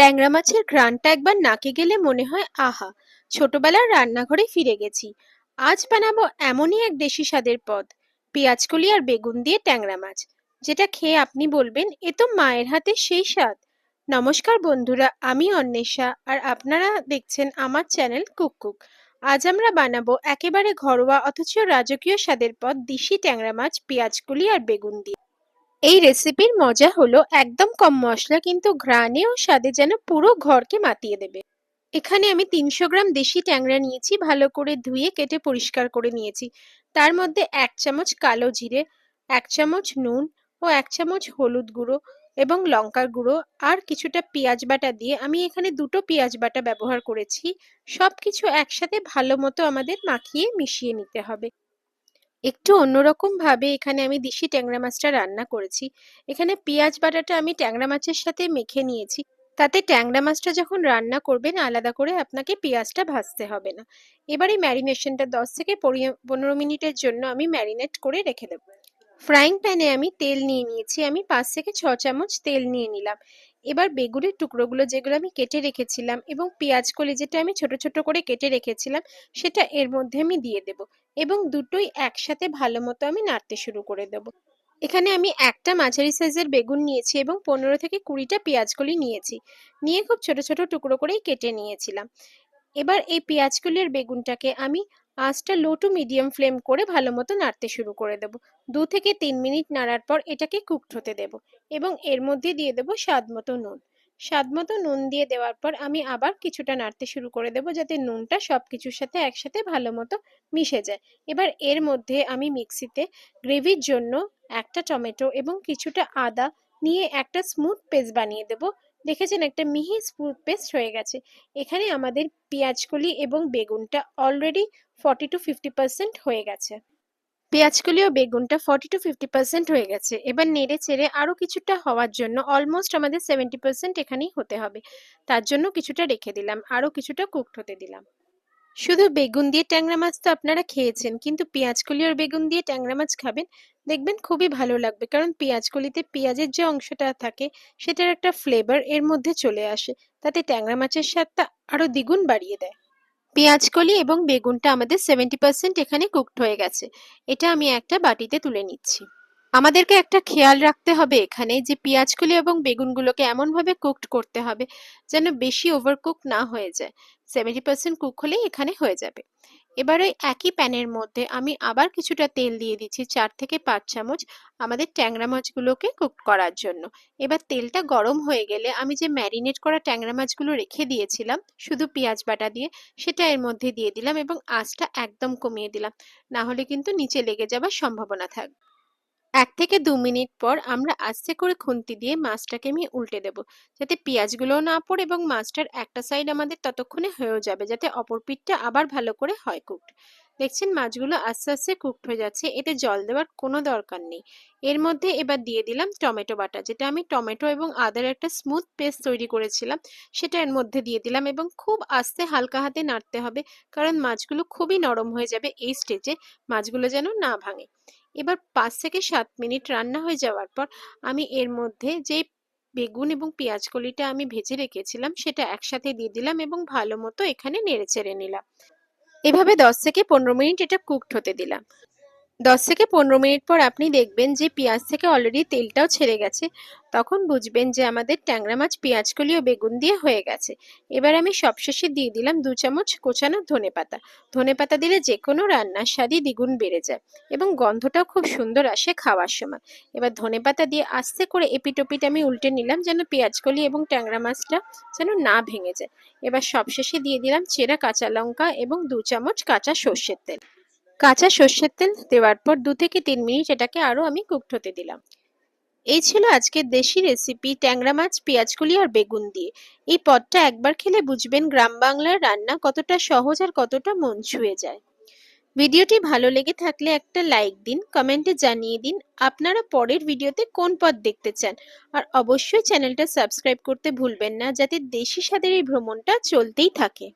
ট্যাংরা মাছের ঘ্রাণটা একবার নাকে গেলে মনে হয়, আহা, ছোটবেলার রান্নাঘরে ফিরে গেছি। আজ বানাবো এমনই এক দেশি স্বাদের পদ, পেঁয়াজকলি আর বেগুন দিয়ে ট্যাংরা মাছ যেটা খেয়ে আপনি বলবেন, এ তো মায়ের হাতে সেই স্বাদ। নমস্কার বন্ধুরা, আমি অন্বেষা আর আপনারা দেখছেন আমার চ্যানেল কুক কুক। আজ আমরা বানাবো একেবারে ঘরোয়া অথচ রাজকীয় স্বাদের পদ, দেশি ট্যাংরা মাছ পেঁয়াজকলি আর বেগুন দিয়ে। এই রেসিপির মজা হলো একদম কম মশলা কিন্তু ঘ্রাণে ও স্বাদে যেন পুরো ঘরকে মাতিয়ে দেবে। এখানে আমি তিনশো গ্রাম দেশি ট্যাংরা নিয়েছি, ভালো করে ধুয়ে কেটে পরিষ্কার করে নিয়েছি। তার মধ্যে এক চামচ কালো জিরে, এক চামচ নুন ও এক চামচ হলুদ গুঁড়ো এবং লঙ্কার গুঁড়ো আর কিছুটা পেঁয়াজ বাটা দিয়ে আমি এখানে দুটো পেঁয়াজ বাটা ব্যবহার করেছি। সব কিছু একসাথে ভালো মতো আমাদের মাখিয়ে মিশিয়ে নিতে হবে। একটু অন্যরকম ভাবে এখানে আমি দেশি ট্যাংরা মাছটা রান্না করেছি। এখানে পেঁয়াজ বাটাটা আমি ট্যাংরা মাছের সাথে মেখে নিয়েছি। তাতে ট্যাংরা মাছটা যখন রান্না করবেন, আলাদা করে আপনাকে পেঁয়াজটা ভাজতে হবে না। এবারে ম্যারিনেশনটা দশ থেকে পনেরো মিনিটের জন্য আমি ম্যারিনেট করে রেখে দেবো। ফ্রাইং প্যানে আমি তেল নিয়ে নিয়েছি। আমি পাঁচ থেকে ছ চামচ তেল নিয়ে নিলাম। এবার বেগুনের টুকরোগুলো যেগুলো আমি কেটে রেখেছিলাম এবং পেঁয়াজ কলি যেটা আমি ছোট ছোট করে কেটে রেখেছিলাম, সেটা এর মধ্যে আমি দিয়ে দেব এবং দুটোই একসাথে ভালো মতো আমি নাড়তে শুরু করে দেব। এখানে আমি একটা মাঝারি সাইজের বেগুন নিয়েছি এবং পনেরো থেকে কুড়িটা পেঁয়াজ কলি নিয়েছি। নিয়ে খুব ছোট ছোট টুকরো করেই কেটে নিয়েছিলাম। এবার এই পেঁয়াজকলির বেগুনটাকে আমি আঁচটা লো টু মিডিয়াম ফ্লেম করে ভালো মতো নাড়তে শুরু করে দেব। দু থেকে তিন মিনিট নাড়ার পর এটাকে কুকড হতে দেব এবং এর মধ্যে দিয়ে দেব স্বাদ মতো নুন। স্বাদ মতো নুন দিয়ে দেওয়ার পর আমি আবার কিছুটা নাড়তে শুরু করে দেব যাতে নুনটা সব কিছুর সাথে একসাথে ভালো মতো মিশে যায়। এবার এর মধ্যে আমি মিক্সিতে গ্রেভির জন্য একটা টমেটো এবং কিছুটা আদা নিয়ে একটা স্মুথ পেস্ট বানিয়ে দেব। দেখেছেন, একটা মিহি স্মুথ পেস্ট হয়ে গেছে। এখানে আমাদের পেঁয়াজকলি এবং বেগুনটা already forty to fifty percent হয়ে গেছে। পেঁয়াজকলি ও বেগুনটা ফর্টি টু ফিফটি পার্সেন্ট হয়ে গেছে। এবার নেড়ে চেড়ে আরও কিছুটা হওয়ার জন্য অলমোস্ট আমাদের সেভেন্টি পার্সেন্ট এখানেই হতে হবে। তার জন্য কিছুটা রেখে দিলাম আরও কিছুটা কুকড হতে দিলাম। শুধু বেগুন দিয়ে ট্যাংরা মাছ তো আপনারা খেয়েছেন, কিন্তু পেঁয়াজকলি আর বেগুন দিয়ে ট্যাংরা মাছ খাবেন, দেখবেন খুবই ভালো লাগবে। কারণ পেঁয়াজকলিতে পেঁয়াজের যে অংশটা থাকে, সেটার একটা ফ্লেভার এর মধ্যে চলে আসে। তাতে ট্যাংরা মাছের স্বাদটা আরও দ্বিগুণ বাড়িয়ে দেয়। পেঁয়াজকলি এবং বেগুনটা আমাদের সেভেন্টি পার্সেন্ট এখানে কুকড হয়ে গেছে। এটা আমি একটা বাটিতে তুলে নিচ্ছি। আমাদেরকে একটা খেয়াল রাখতে হবে এখানে যে পেঁয়াজকলি এবং বেগুনগুলোকে এমনভাবে কুকড করতে হবে, যেন বেশি ওভারকুক না হয়ে যায়। সেভেন্টি পার্সেন্ট কুক হলেই এখানে হয়ে যাবে। এবার ওই একই প্যানের মধ্যে আমি আবার কিছুটা তেল দিয়ে দিচ্ছি চার থেকে পাঁচ চামচ আমাদের ট্যাংরা মাছগুলোকে কুক করার জন্য। এবার তেলটা গরম হয়ে গেলে আমি যে ম্যারিনেট করা ট্যাংরা মাছগুলো রেখে দিয়েছিলাম, শুধু পেঁয়াজ বাটা দিয়ে, সেটা এর মধ্যে দিয়ে দিলাম এবং আঁচটা একদম কমিয়ে দিলাম। না হলে কিন্তু নিচে লেগে যাবার সম্ভাবনা থাকবে এক থেকে দু মিনিট পর আমরা আস্তে করে খুন্তি দিয়ে মাছটাকে আমি উল্টে দেব। যাতে পেঁয়াজগুলো না পড়ে এবং মাছটার একটা সাইড আমাদের ততক্ষণে হয়েও যাবে, যাতে অপর পিঠটা আবার ভালো করে হয় কুকড দেখছেন মাছগুলো আস্তে আস্তে কুকড হয়ে যাচ্ছে, এতে জল দেওয়ার কোনো দরকার নেই। এর মধ্যে এবার দিয়ে দিলাম টমেটো বাটা, যেটা আমি টমেটো এবং আদার একটা স্মুথ পেস্ট তৈরি করেছিলাম, সেটা এর মধ্যে দিয়ে দিলাম এবং খুব আস্তে হালকা হাতে নাড়তে হবে, কারণ মাছগুলো খুবই নরম হয়ে যাবে এই স্টেজে মাছগুলো যেন না ভাঙে। এবার পাঁচ থেকে সাত মিনিট রান্না হয়ে যাওয়ার পর, আমি এর মধ্যে যে বেগুন এবং পেঁয়াজ কলিটা আমি ভেজে রেখেছিলাম, সেটা একসাথে দিয়ে দিলাম এবং ভালো মতো এখানে নেড়ে চেড়ে নিলাম। এভাবে দশ থেকে পনেরো মিনিট এটা কুকড হতে দিলাম। দশ থেকে পনেরো মিনিট পর আপনি দেখবেন যে পেঁয়াজ থেকে অলরেডি তেলটাও ছেড়ে গেছে। তখন বুঝবেন যে আমাদের ট্যাংরা মাছ পেঁয়াজকলি ও বেগুন দিয়ে হয়ে গেছে। এবার আমি সবশেষে দিয়ে দিলাম দু চামচ কোচানো ধনে পাতা। ধনে পাতা দিলে যে কোনো রান্নার স্বাদই দ্বিগুণ বেড়ে যায় এবং গন্ধটাও খুব সুন্দর আসে খাওয়ার সময়। এবার ধনে পাতা দিয়ে আস্তে করে এপিটোপিট আমি উল্টে নিলাম যেন পেঁয়াজকলি এবং ট্যাংরা মাছটা যেন না ভেঙে যায়। এবার সবশেষে দিয়ে দিলাম চেরা কাঁচা লঙ্কা এবং দু চামচ কাঁচা সর্ষের তেল। কাঁচা সর্ষের তেল দেওয়ার পর দু থেকে তিন মিনিট এটাকে আরও আমি কুকড হতে দিলাম। এই ছিল আজকের দেশি রেসিপি ট্যাংরা মাছ, পেঁয়াজকলি আর বেগুন দিয়ে। এই পদটা একবার খেলে বুঝবেন গ্রাম বাংলার রান্না কতটা সহজ আর কতটা মন ছুঁয়ে যায়। ভিডিওটি ভালো লেগে থাকলে একটা লাইক দিন কমেন্টে জানিয়ে দিন আপনারা পরের ভিডিওতে কোন পদ দেখতে চান। আর অবশ্যই চ্যানেলটা সাবস্ক্রাইব করতে ভুলবেন না, যাতে দেশি স্বাদের এই ভ্রমণটা চলতেই থাকে।